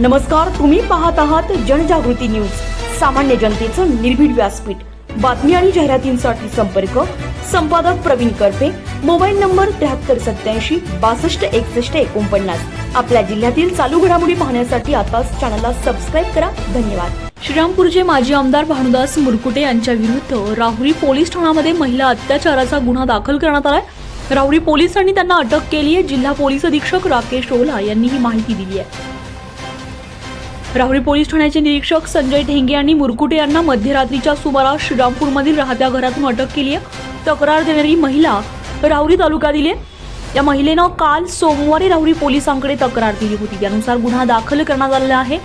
नमस्कार तुम्ही पाहत आहात जनजागृती न्यूज. सामान्य जनतेचं निर्भीड व्यासपीठ. बातमी आणि जाहिरातींसाठी संपर्क संपादक प्रवीण करपे मोबाईल नंबर त्र्याहत्तर सत्याऐंशी बासष्ट एकसष्ट एकोणपन्नास. आपल्या जिल्ह्यातील चालू घडामोडी पाहण्यासाठी आताच चॅनलला सबस्क्राईब करा. धन्यवाद. श्रीरामपूरचे माजी आमदार भानुदास मुरकुटे यांच्या विरुद्ध राहुरी पोलीस ठाण्यामध्ये महिला अत्याचाराचा गुन्हा दाखल करण्यात आलाय. राहुरी पोलिसांनी त्यांना अटक केली आहे जिल्हा पोलीस अधीक्षक राकेश ओला यांनी ही माहिती दिली आहे. राहुरी पोलीस ठाण्याचे निरीक्षक संजय ढेंगे यांनी मुरकुटे यांना मध्यरात्रीच्या सुमारास श्रीरामपूरमधील राहत्या घरातून अटक केली आहे. तक्रार देणारी महिला राहुरी तालुका दिले या महिलेनं काल सोमवारी राहुरी पोलिसांकडे तक्रार दिली होती. त्यानुसार गुन्हा दाखल करण्यात आलेला आहे.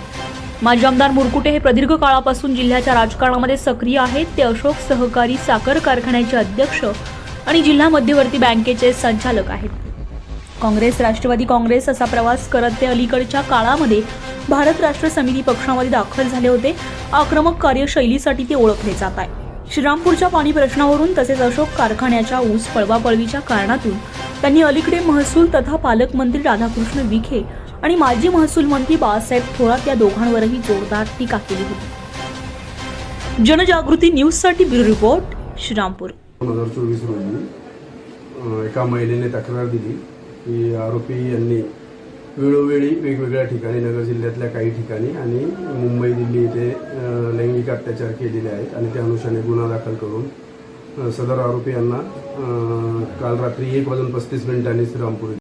माजी आमदार मुरकुटे हे प्रदीर्घ काळापासून जिल्ह्याच्या राजकारणामध्ये सक्रिय आहेत. ते अशोक सहकारी साखर कारखान्याचे अध्यक्ष आणि जिल्हा मध्यवर्ती बँकेचे संचालक आहेत. काँग्रेस राष्ट्रवादी काँग्रेस असा प्रवास करत ते अलीकडच्या काळामध्ये भारत राष्ट्र समिती पक्षामध्ये दाखल झाले होते. आक्रमक कार्यशैलीसाठी ते ओळखले जात आहे. श्रीरामपूरच्या पाणी प्रश्नावरून तसेच अशोक कारखान्याच्या ऊस पळवापळवीच्या कारणातून त्यांनी अलीकडे महसूल तथा पालकमंत्री राधाकृष्ण विखे आणि माजी महसूल मंत्री बाळासाहेब थोरात या दोघांवरही जोरदार टीका केली होती. जनजागृती न्यूजसाठी ब्युरो रिपोर्ट श्रीरामपूर. दोन हजार चोवीस रोजी एका महिलेने तक्रार दिली. की आरोपी यांनी वेळोवेळी वेगवेगळ्या ठिकाणी नगर जिल्ह्यातल्या काही ठिकाणी आणि मुंबई दिल्ली इथे लैंगिक अत्याचार केलेले आहेत आणि त्या अनुषंगाने गुन्हा दाखल करून सदर आरोपी यांना काल रात्री एक वाजून पस्तीस मिनिटांनी श्रीरामपूर